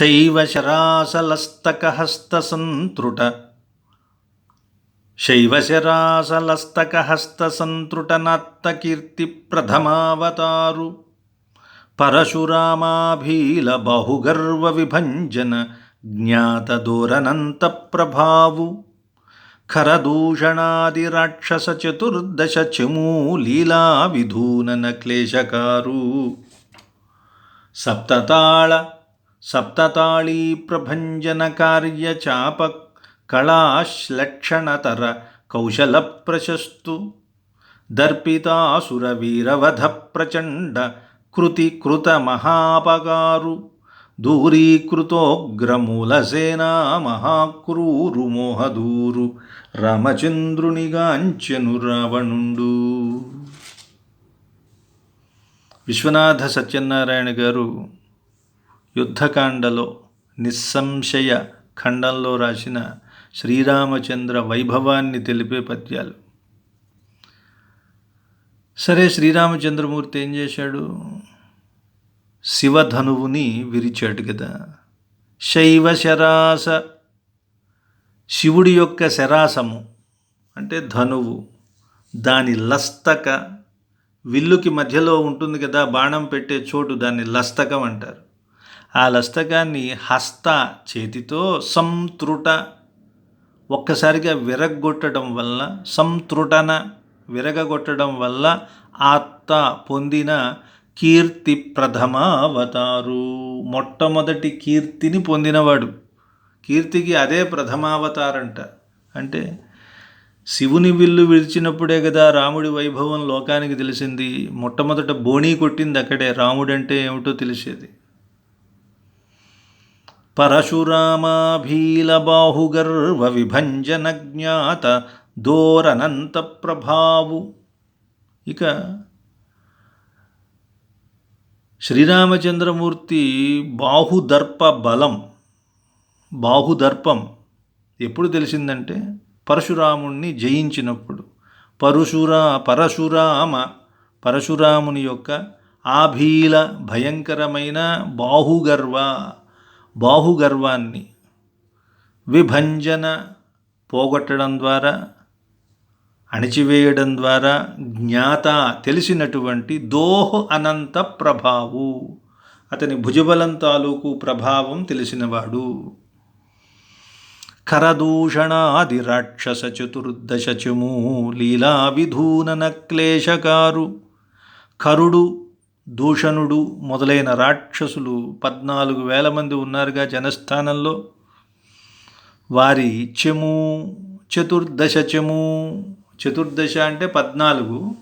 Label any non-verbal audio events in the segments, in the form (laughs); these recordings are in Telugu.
శైవశరాసలస్తకహస్తసంతృట శైవశరాసలస్తకహస్తసంతృటనాత్తకీర్తి ప్రథమావతారు పరశురామాభీల బహుగర్వ విభంజన జ్ఞాతదోరనంత ప్రభావు ఖరదూషణాది రాక్షస చతుర్దశ చమూ లీలా విధూనన క్లేశకారు సప్తతాళ సప్తతాళీ ప్రభంజన కార్య చాప కళాశ్లక్షణతర కౌశల ప్రశస్తు దర్పితాసుర వీరవధ ప్రచండ కృతి కృత మహాపగారు దూరీకృతోగ్రమూలసేనా మహాక్రూరు మోహదూరు రామచంద్రునిగాంచెను రావణుండు విశ్వనాథ సత్యనారాయణ గారు యుద్ధకాండలో నిస్సంశయ ఖండంలో రాసిన శ్రీరామచంద్ర వైభవాన్ని తెలిపే పద్యాలు. సరే శ్రీరామచంద్రమూర్తి ఏం చేశాడు? శివధనువుని విరిచాడు కదా శైవ శరాస శివుడి యొక్క శరాసము అంటే ధనువు దాని లస్తక విల్లుకి మధ్యలో ఉంటుంది కదా బాణం పెట్టే చోటు దాన్ని లస్తకం అంటారు. ఆ లస్తకాన్ని హస్త చేతితో సంతృట ఒక్కసారిగా విరగొట్టడం వల్ల సంతృటన విరగగొట్టడం వల్ల ఆత్త పొందిన కీర్తి ప్రథమ అవతారు మొట్టమొదటి కీర్తిని పొందినవాడు. కీర్తికి అదే ప్రథమావతారంట. అంటే శివుని విల్లు విడిచినప్పుడే కదా రాముడి వైభవం లోకానికి తెలిసింది. మొట్టమొదట బోణీ కొట్టింది అక్కడే. రాముడంటే ఏమిటో తెలిసేది. పరశురామాభీలబాహుగర్వ విభంజన జ్ఞాత దోరనంత ప్రభావు ఇక శ్రీరామచంద్రమూర్తి బాహుదర్ప బలం బాహుదర్పం ఎప్పుడు తెలిసిందంటే పరశురాముణ్ణి జయించినప్పుడు. పరశురా పరశురామ పరశురాముని యొక్క ఆభీల భయంకరమైన బాహుగర్వ బాహుగర్వాన్ని విభంజన పోగొట్టడం ద్వారా అణిచివేయడం ద్వారా జ్ఞాత తెలిసినటువంటి దోహ అనంత ప్రభావు. అతని భుజబలం తాలూకు ప్రభావం తెలిసినవాడు. కరదూషణాది రాక్షస చతుర్దశ చమూ లీలా విధూనన క్లేశకారు కరుడు దూషణుడు మొదలైన రాక్షసులు పద్నాలుగు వేల మంది ఉన్నారుగా జనస్థానంలో. వారి చెము చతుర్దశ చెము చతుర్దశ అంటే పద్నాలుగు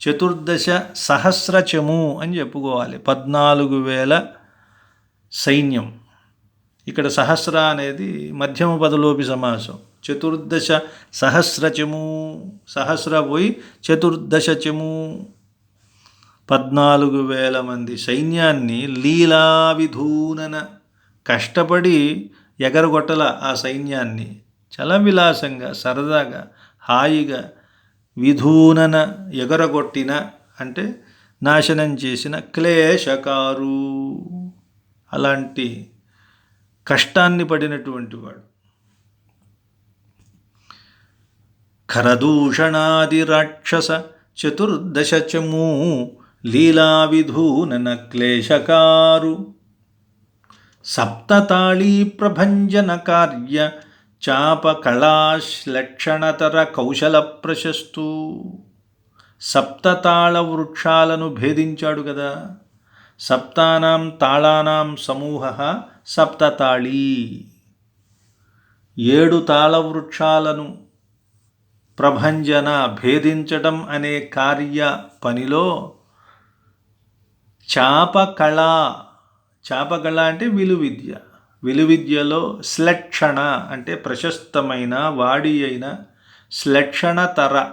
చతుర్దశ సహస్రచము అని చెప్పుకోవాలి. పద్నాలుగు వేల సైన్యం. ఇక్కడ సహస్ర అనేది మధ్యమ పదలోపి సమాసం. చతుర్దశ సహస్రచము సహస్ర పోయి చతుర్దశ చము. పద్నాలుగు వేల మంది సైన్యాన్ని లీలా విధూనన కష్టపడి ఎగరగొట్టల ఆ సైన్యాన్ని. చలవిలాసంగా విలాసంగా సరదాగా హాయిగా విధూనన ఎగరగొట్టిన అంటే నాశనం చేసిన క్లేశకారు. అలాంటి కష్టాన్ని పడినటువంటి వాడు. ఖరదూషణాది రాక్షస చతుర్దశచము లీలావిధూనన క్లేశకారు సప్తతాళీ ప్రభంజన కార్య చాప కౌశల ప్రశస్తు సప్తతాళ వృక్షాలను భేదించాడు కదా సప్తానాం తాళానాం సమూహ సప్తతాళీ. ఏడు తాళ వృక్షాలను ప్రభంజన భేదించడం అనే కార్య పనిలో చాపకళ. చాపకళ అంటే విలువిద్య. విలువిద్యలో శ్లక్షణ అంటే ప్రశస్తమైన వాడి అయిన శ్లక్షణతర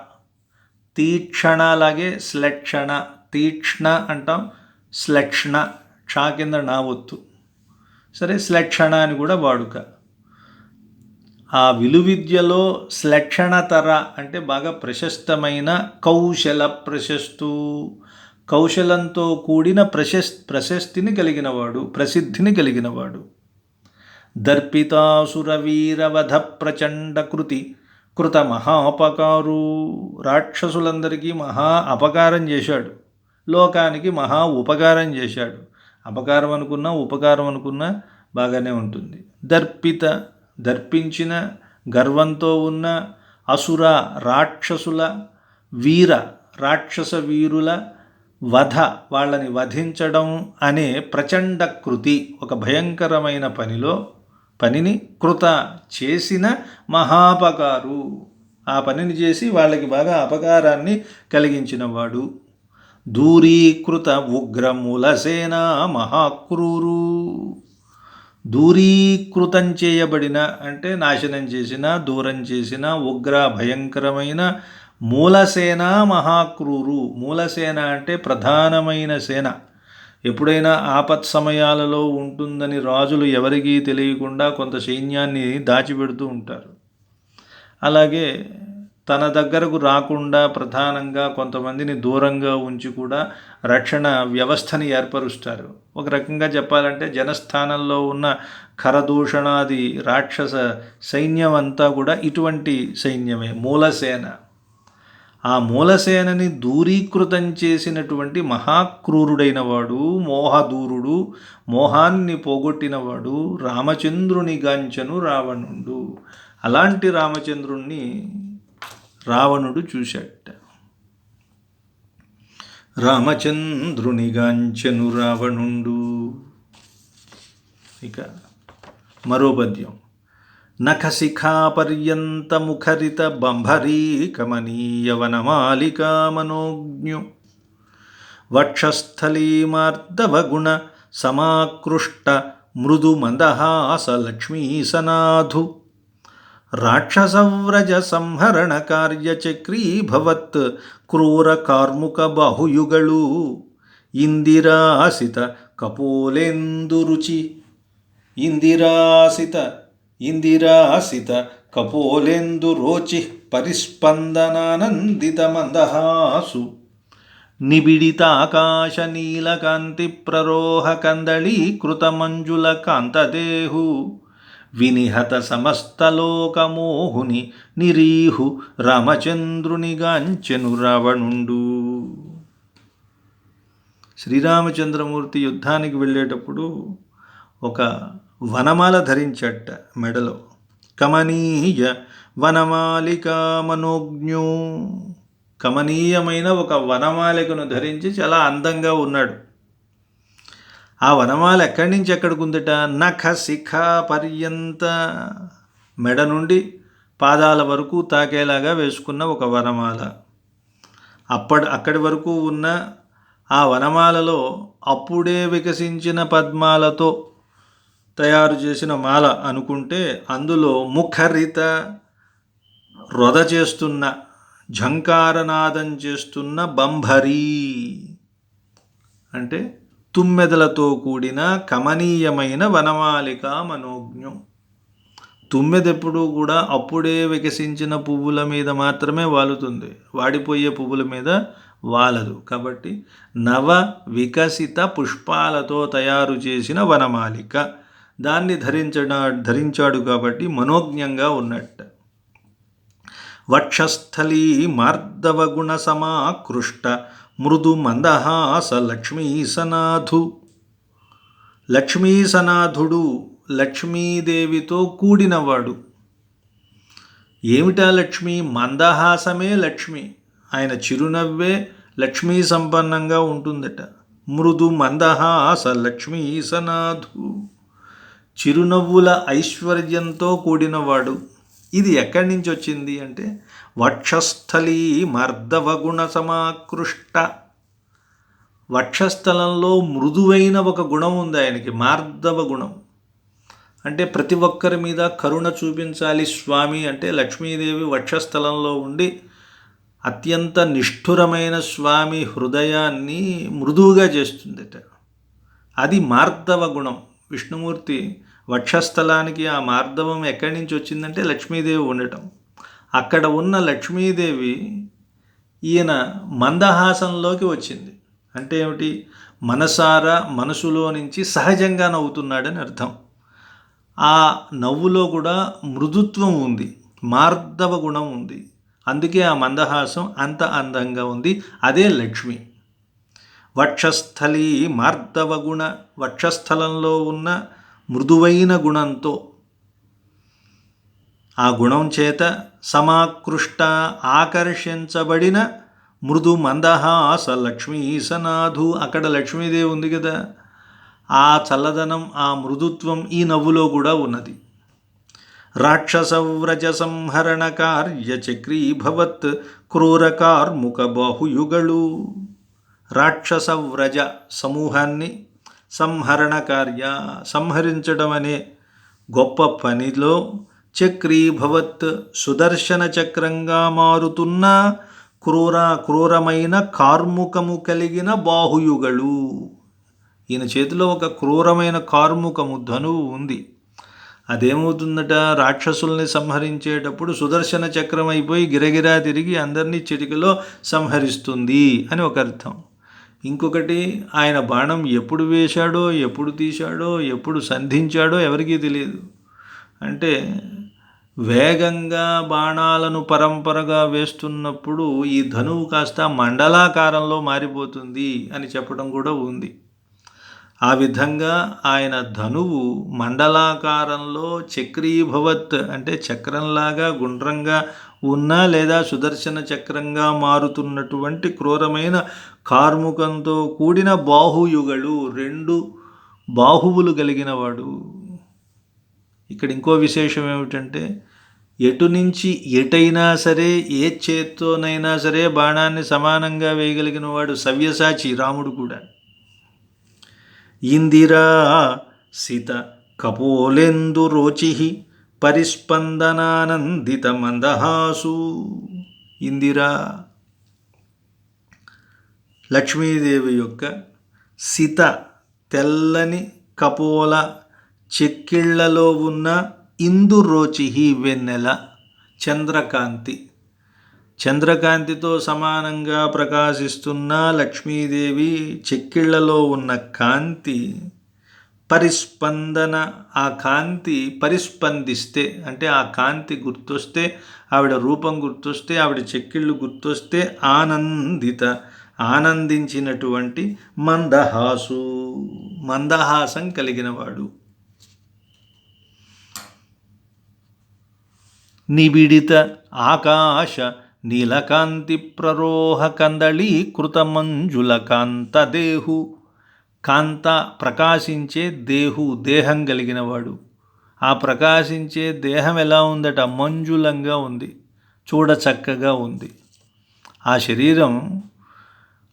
తీక్షణ అలాగే శ్లక్షణ. తీక్ష్ణ అంటాం. శ్లక్షణ. క్షా కింద నా ఒత్తు. సరే శ్లక్షణ అని కూడా వాడుక. ఆ విలువిద్యలో శ్లక్షణతర అంటే బాగా ప్రశస్తమైన కౌశల ప్రశస్తు. కౌశలంతో కూడిన ప్రశస్ ప్రశస్తిని కలిగినవాడు ప్రసిద్ధిని కలిగినవాడు. దర్పితాసురవీరవధ ప్రచండ కృతి కృత మహా అపకారు రాక్షసులందరికీ మహా అపకారం చేశాడు. లోకానికి మహా ఉపకారం చేశాడు. అపకారం అనుకున్నా ఉపకారం అనుకున్నా బాగానే ఉంటుంది. దర్పిత దర్పించిన గర్వంతో ఉన్న అసుర రాక్షసుల వీర రాక్షస వీరుల వధ వాళ్ళని వధించడం అనే ప్రచండ కృతి ఒక భయంకరమైన పనిలో పనిని కృత చేసిన మహాపకారు ఆ పనిని చేసి వాళ్ళకి బాగా అపకారాన్ని కలిగించినవాడు. దూరీకృత ఉగ్రమూలసేన మహాక్రూరు. దూరీకృతం చేయబడిన అంటే నాశనం చేసిన దూరం చేసిన ఉగ్ర భయంకరమైన మూలసేన మహాక్రూరు. మూలసేన అంటే ప్రధానమైన సేన. ఎప్పుడైనా ఆపత్ సమయాలలో ఉంటుందని రాజులు ఎవరికీ తెలియకుండా కొంత సైన్యాన్ని దాచిపెడుతూ ఉంటారు. అలాగే తన దగ్గరకు రాకుండా ప్రధానంగా కొంతమందిని దూరంగా ఉంచి కూడా రక్షణ వ్యవస్థని ఏర్పరుస్తారు. ఒక రకంగా చెప్పాలంటే జనస్థానంలో ఉన్న ఖరదూషణాది రాక్షస సైన్యం అంతా కూడా ఇటువంటి సైన్యమే మూలసేన. ఆ మూలసేనని దూరీకృతం చేసినటువంటి మహాక్రూరుడైన వాడు మోహదూరుడు మోహాన్ని పోగొట్టినవాడు రామచంద్రుని గాంచను రావణుడు. అలాంటి రామచంద్రుణ్ణి రావణుడు చూశాట రామచంద్రుని గాంచను రావణుండు. ఇక మరో పద్యం. నఖశిఖాపర్యంతముఖరిత బంభరీ కమనీయవనమాలికా మనోజ్ఞు వక్షస్థలీమార్దవగుణ సమాకృష్ట మృదు మందహాస లక్ష్మీసనాధు రాక్షసవ్రజ ఇందిరాసిత కపోలెందు రోచి పరిస్పందనానందిత మందహాసు. నిబిడితాకాశ నీలకాంతి ప్రరోహ కందళీకృతమంజుల కాంతదేహు. వినిహత సమస్తలోకమోహుని నిరీహు రామచంద్రునిగాంచెను రావణుండు. శ్రీరామచంద్రమూర్తి యుద్ధానికి వెళ్ళేటప్పుడు ఒక వనమాల ధరించట మెడలో. కమనీయ వనమాలిక మనోజ్ఞు. కమనీయమైన ఒక వనమాలికను ధరించి చాలా అందంగా ఉన్నాడు. ఆ వనమాల ఎక్కడి నుంచి ఎక్కడికి ఉందట నఖ శిఖ పర్యంత మెడ నుండి పాదాల వరకు తాకేలాగా వేసుకున్న ఒక వనమాల. అప్పటి అక్కడి వరకు ఉన్న ఆ వనమాలలో అప్పుడే వికసించిన పద్మాలతో తయారు చేసిన మాల అనుకుంటే అందులో ముఖరిత రొద చేస్తున్న ఝంకారనాదం చేస్తున్న బంభరీ. అంటే తుమ్మెదలతో కూడిన కమనీయమైన వనమాలిక మనోజ్ఞం. తుమ్మెదెప్పుడూ కూడా అప్పుడే వికసించిన పువ్వుల మీద మాత్రమే వాలుతుంది. వాడిపోయే పువ్వుల మీద వాలదు. కాబట్టి నవ వికసిత పుష్పాలతో తయారు చేసిన వనమాలిక. దాన్ని ధరించడా ధరించాడు కాబట్టి మనోజ్ఞంగా ఉన్నట్ట. వక్షస్థలీ మార్దవగుణ సమాకృష్ట మృదు మందహాస లక్ష్మీసనాథు లక్ష్మీసనాథుడు లక్ష్మీదేవితో కూడినవాడు. ఏమిటా లక్ష్మి? మందహాసమే లక్ష్మి. ఆయన చిరునవ్వే లక్ష్మీ సంపన్నంగా ఉంటుందట. మృదు మందహాస లక్ష్మీసనాథు చిరునవ్వుల ఐశ్వర్యంతో కూడినవాడు. ఇది ఎక్కడి నుంచి వచ్చింది అంటే వక్షస్థలీ మర్దవగుణ సమాకృష్ట. వక్షస్థలంలో మృదువైన ఒక గుణం ఉంది ఆయనకి మార్దవ గుణం అంటే ప్రతి ఒక్కరి మీద కరుణ చూపించాలి స్వామి అంటే లక్ష్మీదేవి వక్షస్థలంలో ఉండి అత్యంత నిష్ఠురమైన స్వామి హృదయాన్ని మృదువుగా చేస్తుందట. అది మార్దవ గుణం విష్ణుమూర్తి వక్షస్థలానికి ఆ మార్దవం ఎక్కడి నుంచి వచ్చిందంటే లక్ష్మీదేవి ఉండటం. అక్కడ ఉన్న లక్ష్మీదేవి ఈయన మందహాసంలోకి వచ్చింది. అంటే ఏమిటి? మనసారా మనసులో నుంచి సహజంగా నవ్వుతున్నాడని అర్థం. ఆ నవ్వులో కూడా మృదుత్వం ఉంది. మార్దవ గుణం ఉంది. అందుకే ఆ మందహాసం అంత అందంగా ఉంది. అదే లక్ష్మి. వక్షస్థలి మార్దవ గుణ వక్షస్థలంలో ఉన్న మృదువైన గుణంతో. ఆ గుణం చేత సమాకృష్ట ఆకర్షించబడిన మృదు మందహాస లక్ష్మీ సనాధు అక్కడ లక్ష్మీదేవి ఉంది కదా. ఆ చల్లదనం ఆ మృదుత్వం ఈ నవ్వులో కూడా ఉన్నది. రాక్షసవ్రజ సంహరణ కార్య చక్రీభవత్ క్రూరకార్ముక బాహుయుగళు. రాక్షసవ్రజ సమూహాన్ని సంహరణ కార్య సంహరించడం అనే గొప్ప పనిలో చక్రీభవత్ సుదర్శన చక్రంగా మారుతున్న క్రూర క్రూరమైన కార్ముకము కలిగిన బాహుయుగలు ఈయన చేతిలో ఒక క్రూరమైన కార్ముకము ధనువు ఉంది. అదేమవుతుందట? రాక్షసుల్ని సంహరించేటప్పుడు సుదర్శన చక్రం అయిపోయి గిరగిరా తిరిగి అందరినీ చిటికలో సంహరిస్తుంది అని ఒక అర్థం. ఇంకొకటి ఆయన బాణం ఎప్పుడు వేశాడో ఎప్పుడు తీశాడో ఎప్పుడు సంధించాడో ఎవరికీ తెలియదు. అంటే వేగంగా బాణాలను పరంపరగా వేస్తున్నప్పుడు ఈ ధనువు కాస్త మండలాకారంలో మారిపోతుంది అని చెప్పడం కూడా ఉంది. ఆ విధంగా ఆయన ధనువు మండలాకారంలో చక్రీభవత్ అంటే చక్రంలాగా గుండ్రంగా ఉన్న లేదా సుదర్శన చక్రంగా మారుతున్నటువంటి క్రూరమైన కార్ముకంతో కూడిన బాహుయుగలు రెండు బాహువులు కలిగినవాడు. ఇక్కడ ఇంకో విశేషం ఏమిటంటే ఎటు నుంచి ఎటైనా సరే ఏ చేత్తోనైనా సరే బాణాన్ని సమానంగా వేయగలిగిన వాడు సవ్యసాచి రాముడు కూడా. ఇందిరా సీత కపోలెందు రోచి పరిస్పందనానందిత మందహాసు ఇందిరా లక్ష్మీదేవి యొక్క సిత తెల్లని కపోల చెక్కిళ్ళలో ఉన్న ఇందురోచిహి వెన్నెల చంద్రకాంతి. చంద్రకాంతితో సమానంగా ప్రకాశిస్తున్న లక్ష్మీదేవి చెక్కిళ్ళలో ఉన్న కాంతి పరిస్పందన ఆ కాంతి పరిస్పందిస్తే అంటే ఆ కాంతి గుర్తొస్తే ఆవిడ రూపం గుర్తొస్తే ఆవిడ చెక్కిళ్ళు గుర్తొస్తే ఆనందిత ఆనందించినటువంటి మందహాసు మందహాసం కలిగినవాడు. నిబిడిత ఆకాశ నీలకాంతి ప్రరోహ కందళీకృత మంజుల కాంతదేహు. కాంత ప్రకాశించే దేహు దేహం కలిగినవాడు. ఆ ప్రకాశించే దేహం ఎలా ఉందట? మంజులంగా ఉంది. చూడ చక్కగా ఉంది. ఆ శరీరం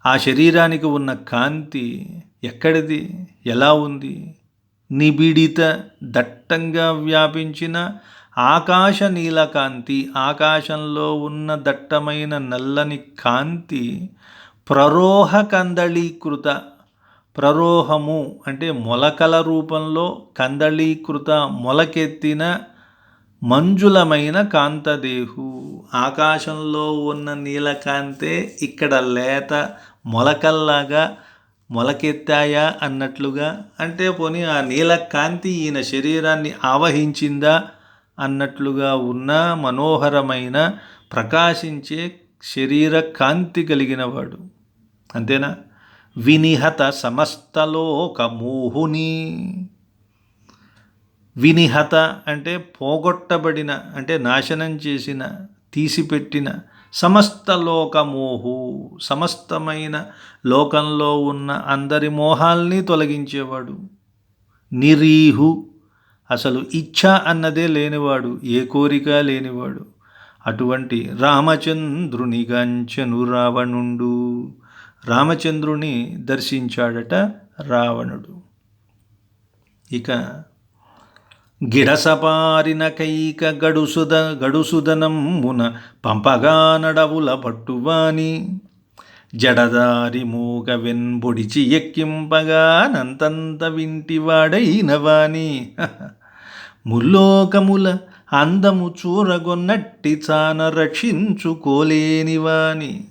ఆ శరీరానికి ఉన్న కాంతి ఎక్కడిది? ఎలా ఉంది? నిబిడిత దట్టంగా వ్యాపించిన ఆకాశ నీలకాంతి ఆకాశంలో ఉన్న దట్టమైన నల్లని కాంతి ప్రరోహ కందళీకృత ప్రరోహము అంటే మొలకల రూపంలో కందళీకృత మొలకెత్తిన మంజులమైన కాంతదేహు. ఆకాశంలో ఉన్న నీలకాంతే ఇక్కడ లేత మొలకల్లాగా మొలకెత్తాయా అన్నట్లుగా. అంటే పోనీ ఆ నీలకాంతి ఈయన శరీరాన్ని ఆవహించిందా అన్నట్లుగా ఉన్న మనోహరమైన ప్రకాశించే శరీర కాంతి కలిగినవాడు అంతేనా? వినిహత సమస్తలోకమోహుని వినిహత అంటే పోగొట్టబడిన అంటే నాశనం చేసిన తీసిపెట్టిన సమస్త లోకమోహు సమస్తమైన లోకంలో ఉన్న అందరి మోహాల్ని తొలగించేవాడు. నిరీహు అసలు ఇచ్ఛ అన్నదే లేనివాడు ఏ కోరిక లేనివాడు. అటువంటి రామచంద్రుని గంచను రావణుండు రామచంద్రుని దర్శించాడట రావణుడు. ఇక గిడసపారిన కైక గడుసుద గడుసుదనమున పంపగా నడవుల పట్టువాని. జడదారి మూగ వెన్బొడిచి ఎక్కింపగా నంతంత వింటివాడైనవాని. (laughs) ముల్లోకముల అందము చూరగొన్నట్టి చాన రక్షించుకోలేనివాని.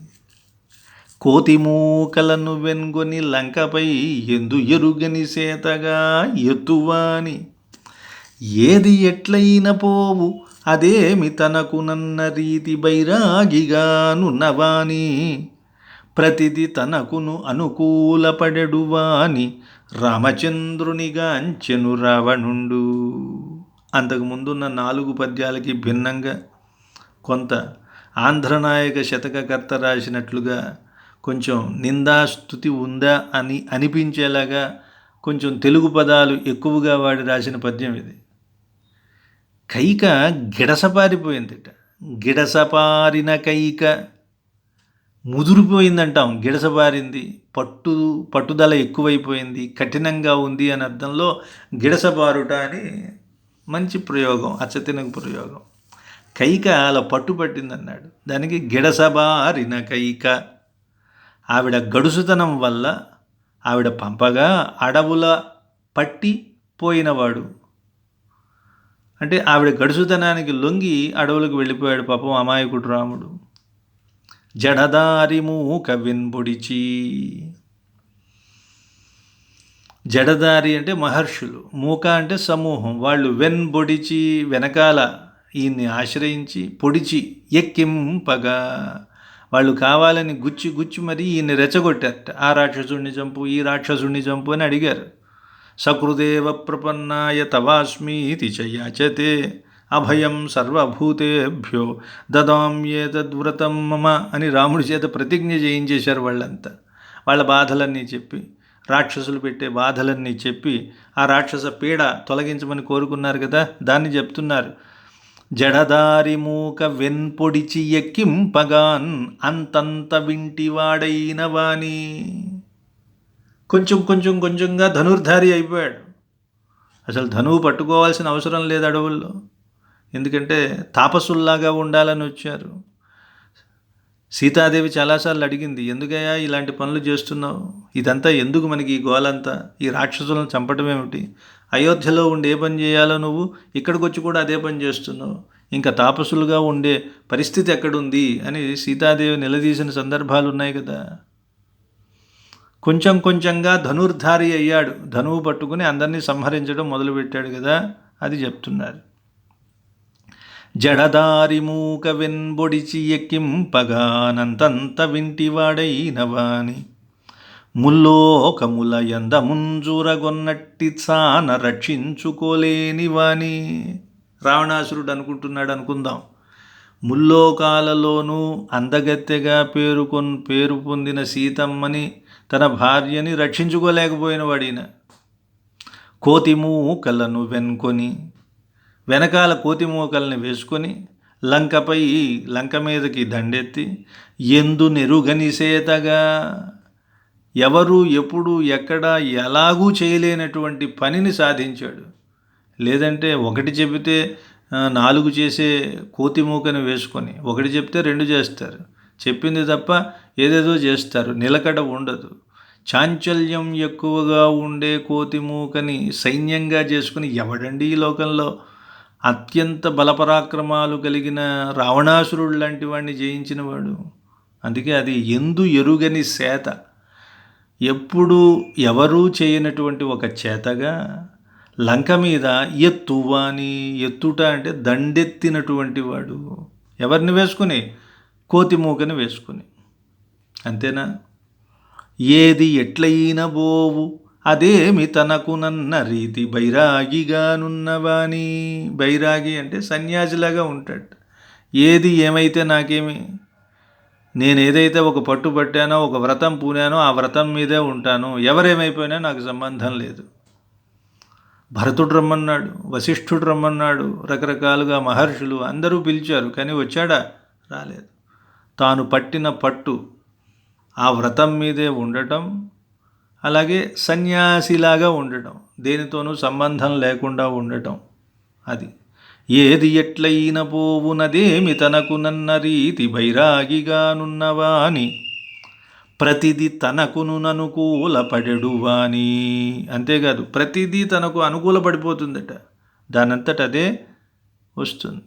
కోతిమూకలను వెన్గొని లంకపై ఎందు ఎరుగని సేతగా ఎత్తువాని. ఏది ఎట్లయిన పోవు అదేమి తనకు నన్న రీతి బైరాగిగానున్నవాని ప్రతిది తనకును అనుకూలపడెడువాని రామచంద్రునిగాంచెను రావణుండు. అంతకుముందున్న నాలుగు పద్యాలకి భిన్నంగా కొంత ఆంధ్రనాయక శతకకర్త రాసినట్లుగా కొంచెం నిందా స్థుతి ఉందా అని అనిపించేలాగా కొంచెం తెలుగు పదాలు ఎక్కువగా వాడి రాసిన పద్యం ఇది. కైక గిడసపారిపోయిందిట గిడసపారిన కైక ముదురిపోయిందంటాం. గిడసబారింది పట్టు పట్టుదల ఎక్కువైపోయింది కఠినంగా ఉంది అని అర్థంలో గిడసబారుట అని మంచి ప్రయోగం అచ్చతినకు ప్రయోగం. కైక అలా పట్టుపట్టిందన్నాడు. దానికి గిడసబారిన కైక. ఆవిడ గడుసుతనం వల్ల ఆవిడ పంపగా అడవుల పట్టి పోయినవాడు. అంటే ఆవిడ గడుసుతనానికి లొంగి అడవులకు వెళ్ళిపోయాడు పాపం అమాయకుడు రాముడు. జడదారి మూక విన్బుడిచి జడదారి అంటే మహర్షులు మూక అంటే సమూహం. వాళ్ళు వెన్బొడిచి వెనకాల ఈయన్ని ఆశ్రయించి పొడిచి ఎక్కింపగా. వాళ్ళు కావాలని గుచ్చి గుచ్చి మరి ఈయన్ని రెచ్చగొట్టారట ఆ రాక్షసుడిని చంపు ఈ రాక్షసుడిని చంపు అని అడిగారు. సకృదేవ ప్రపన్నాయ తవాస్మీతి చయాచతే అభయం సర్వభూతేభ్యో దదామ్యేతద్వ్రతం మమ అని రాముడి చేత ప్రతిజ్ఞ చేయించేశారు వాళ్ళంతా. వాళ్ళ బాధలన్నీ చెప్పి రాక్షసులు పెట్టే బాధలన్నీ చెప్పి ఆ రాక్షస పీడ తొలగించమని కోరుకున్నారు కదా దాన్ని చెప్తున్నారు. జడదారి మూక వెన్పొడిచి ఎక్కింపగాన్ అంతంత వింటివాడైన వాణి కొంచెం కొంచెం కొంచెంగా ధనుర్ధారి అయిపోయాడు. అసలు ధనువు పట్టుకోవాల్సిన అవసరం లేదు అడవుల్లో. ఎందుకంటే తాపసుల్లాగా ఉండాలని వచ్చారు. సీతాదేవి చాలాసార్లు అడిగింది ఎందుకయ్యా ఇలాంటి పనులు చేస్తున్నావు? ఇదంతా ఎందుకు మనకి ఈ గోలంతా? ఈ రాక్షసులను చంపడం ఏమిటి అయోధ్యలో ఉండి ఏ పని చేయాలో నువ్వు? ఇక్కడికి వచ్చి కూడా అదే పని చేస్తున్నావు. ఇంకా తాపసులుగా ఉండే పరిస్థితి ఎక్కడుంది? అని సీతాదేవి నిలదీసిన సందర్భాలు ఉన్నాయి కదా. కొంచెం కొంచెంగా ధనుర్ధారి అయ్యాడు. ధనువు పట్టుకుని అందరినీ సంహరించడం మొదలుపెట్టాడు కదా అది చెప్తున్నారు. జడదారి మూక వెన్బొడిచి ఎక్కింపగానంతంత వింటివాడైనవాని వాణి. ఎంద ముంజూరగొన్నట్టి చాన రక్షించుకోలేని వాని రావణాసురుడు అనుకుంటున్నాడు అనుకుందాం. ముల్లోకాలలోనూ అందగత్తెగా పేరుకొన్ పేరు పొందిన సీతమ్మని తన భార్యని రక్షించుకోలేకపోయిన వాడిన కోతిమూకలను వెనుకొని వెనకాల కోతిమూకల్ని వేసుకొని లంకపై లంక మీదకి దండెత్తి ఎందు నెరుగని సేతగా ఎవరు ఎప్పుడు ఎక్కడ ఎలాగూ చేయలేనటువంటి పనిని సాధించాడు. లేదంటే ఒకటి చెబితే నాలుగు చేసే కోతిమూకని వేసుకొని ఒకటి చెప్తే రెండు చేస్తారు. చెప్పింది తప్ప ఏదేదో చేస్తారు. నిలకడ ఉండదు. చాంచల్యం ఎక్కువగా ఉండే కోతి మూకని సైన్యంగా చేసుకుని ఎవడండి ఈ లోకంలో? అత్యంత బలపరాక్రమాలు కలిగిన రావణాసురుడు లాంటి వాడిని జయించినవాడు. అందుకే అది ఎందు ఎరుగని సేత. ఎప్పుడూ ఎవరూ చేయనటువంటి ఒక చేతగా లంక మీద ఎత్తువాని ఎత్తుట అంటే దండెత్తినటువంటి వాడు. ఎవరిని వేసుకుని? కోతి మూకని వేసుకుని. అంతేనా? ఏది ఎట్లయిన బోవు. అదేమి తనకు నన్న రీతి బైరాగిగానున్నవాని బైరాగి అంటే సన్యాసిలాగా ఉంటాడు. ఏది ఏమైతే నాకేమి నేను ఏదైతే ఒక పట్టు పట్టానో ఒక వ్రతం పూనానో ఆ వ్రతం మీదే ఉంటాను. ఎవరేమైపోయినా నాకు సంబంధం లేదు. భరతుడు రమ్మన్నాడు వశిష్ఠుడు రమ్మన్నాడు రకరకాలుగా మహర్షులు అందరూ పిలిచారు కానీ వచ్చాడా? రాలేదు. తాను పట్టిన పట్టు ఆ వ్రతం మీదే ఉండటం అలాగే సన్యాసిలాగా ఉండటం దేనితోనూ సంబంధం లేకుండా ఉండటం అది. ఏది ఎట్లయిన పోవునదేమి తనకు నన్న రీతి బైరాగిగానున్నవాని ప్రతిది తనకును అనుకూలపడెడువాని అంతేకాదు ప్రతిదీ తనకు అనుకూలపడిపోతుందట. దానంతట అదే వస్తుంది.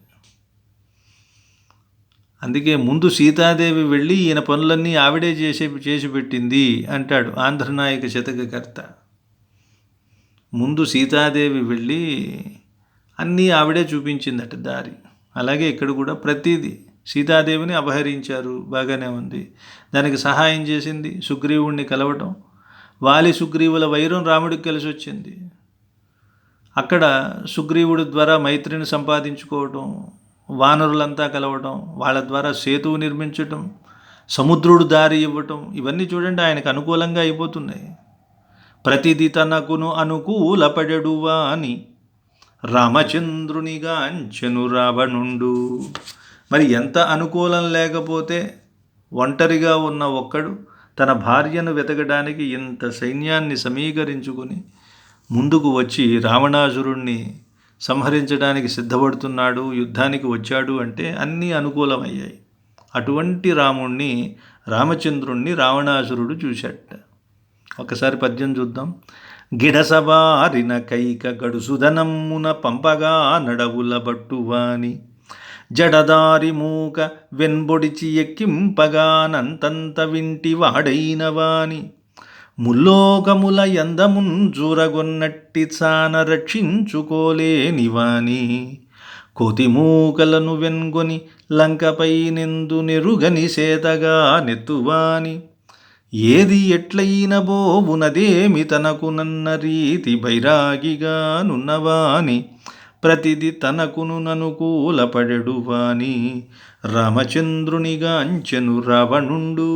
అందుకే ముందు సీతాదేవి వెళ్ళి ఈయన పనులన్నీ ఆవిడే చేసే చేసి పెట్టింది అంటాడు ఆంధ్రనాయక శతకకర్త. ముందు సీతాదేవి వెళ్ళి అన్నీ ఆవిడే చూపించిందట దారి. అలాగే ఇక్కడ కూడా ప్రతిదీ సీతాదేవిని అపహరించారు. బాగానే ఉంది. దానికి సహాయం చేసింది సుగ్రీవుణ్ణి కలవటం. వాలి సుగ్రీవుల వైరం రాముడికి కలిసి వచ్చింది. అక్కడ సుగ్రీవుడి ద్వారా మైత్రిని సంపాదించుకోవటం వానరులంతా కలవటం వాళ్ళ ద్వారా సేతువు నిర్మించటం సముద్రుడు దారి ఇవ్వటం ఇవన్నీ చూడండి ఆయనకు అనుకూలంగా అయిపోతున్నాయి. ప్రతిదీ తనకును అనుకూలపడెడువా అని రామచంద్రునిగా అంచెను రావణుండు. మరి ఎంత అనుకూలం లేకపోతే ఒంటరిగా ఉన్న ఒక్కడు తన భార్యను వెతకడానికి ఇంత సైన్యాన్ని సమీకరించుకుని ముందుకు వచ్చి రావణాసురుణ్ణి సంహరించడానికి సిద్ధపడుతున్నాడు యుద్ధానికి వచ్చాడు అంటే అన్నీ అనుకూలమయ్యాయి. అటువంటి రాముణ్ణి రామచంద్రుణ్ణి రావణాసురుడు చూశాట ఒకసారి పద్యం చూద్దాం. గిడసబారిన కైక గడుసుదనమ్మున పంపగా నడవుల బట్టువాని. జడదారి మూక వెన్బొడిచి ఎక్కింపగానంతంత వింటి వాడైన వాని. ముల్లోకముల ఎందమున్ జూరగొన్నట్టి చాన రక్షించుకోలేని వాని. కోతిమూకలను వెన్గొని లంకపై నిందు నెరుగని సేతగా నెత్తువాని. ఏది ఎట్లయిన బోవునదేమి తనకు నన్న రీతి బైరాగిగానున్నవాని ప్రతిది తనకును ననుకూలపడెడువాని రామచంద్రునిగాంచెను రావణుండు.